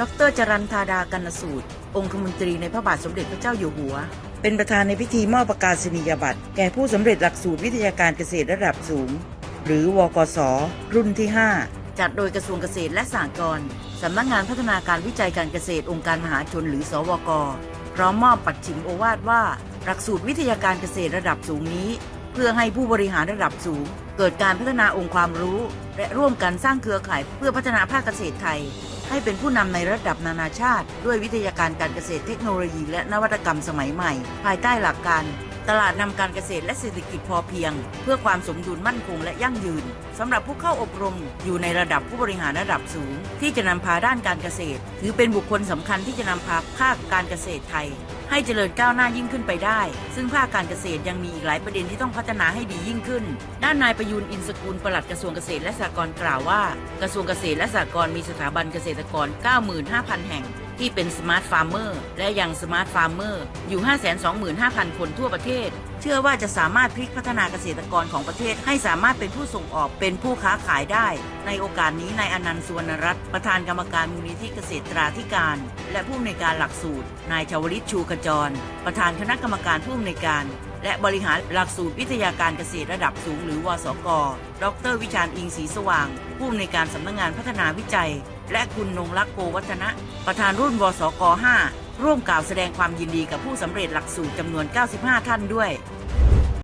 ดรจรันธาดากันสูตร องคมนตรีในพระบาทสมเด็จพระเจ้าอยู่หัว เป็นประธานในพิธีมอบประกาศนียบัตร แก่ผู้สำเร็จหลักสูตรวิทยาการเกษตรระดับสูง หรือวกศรุ่นที่ 5 จัดโดยกระทรวงเกษตรและสหกรณ์สำนักงานพัฒนาการวิจัยการเกษตรองค์การมหาชนหรือ สวก พร้อมมอบปัดฉิมโอวาทว่า หลักสูตรวิทยาการเกษตรระดับสูงนี้ เพื่อให้ผู้บริหารระดับสูง เกิดการพัฒนาองค์ความรู้ และร่วมกันสร้างเครือข่ายเพื่อพัฒนาภาคเกษตรไทย ให้เป็นผู้นำในระดับนานาชาติ ด้วยวิทยาการการเกษตรเทคโนโลยีและนวัตกรรมสมัยใหม่ ภายใต้หลักการ ตลาดนำการเกษตรและเศรษฐกิจพอเพียง เพื่อความสมดุลมั่นคงและยั่งยืนสำหรับผู้เข้าอบรมอยู่ในระดับผู้บริหารระดับสูง ที่จะนำพาด้านการเกษตร ถือเป็นบุคคลสำคัญที่จะนำพาภาคการเกษตรไทย ให้เจริญก้าวหน้ายิ่งขึ้นไปได้ ซึ่งภาคการเกษตรยังมีอีกหลายประเด็นที่ต้องพัฒนาให้ดียิ่งขึ้น ด้านนายประยูนอินสกุลปลัดกระทรวงเกษตรและสหกรณ์กล่าวว่า กระทรวงเกษตรและสหกรณ์มีสถาบันเกษตรกร 95,000 แห่งที่เป็นสมาร์ทฟาร์มเมอร์และยังสมาร์ทฟาร์มเมอร์อยู่ 525,000 คนทั่วประเทศ เชื่อว่าจะสามารถพลิกพัฒนาเกษตรกรของประเทศ ให้สามารถเป็นผู้ส่งออกเป็นผู้ค้าขายได้ ในโอกาสนี้นายอนันต์สุวรรณรัตน์ประธานกรรมการมูลนิธิเกษตราธิการ และผู้อำนวยการหลักสูตร นายชวลิตชูขจร ประธานคณะกรรมการผู้อำนวยการและบริหารหลักสูตรวิทยาการเกษตรระดับสูงหรือวสก ดร วิชาญอิงศรีสว่าง ผู้อำนวยการสำนักงานพัฒนาวิจัย และคุณนงรักษ์โกวัฒนะ ประธานรุ่นวสก 5 ร่วมกล่าวแสดงความยินดีกับผู้สำเร็จหลักสูตรจำนวน 95 ท่านด้วย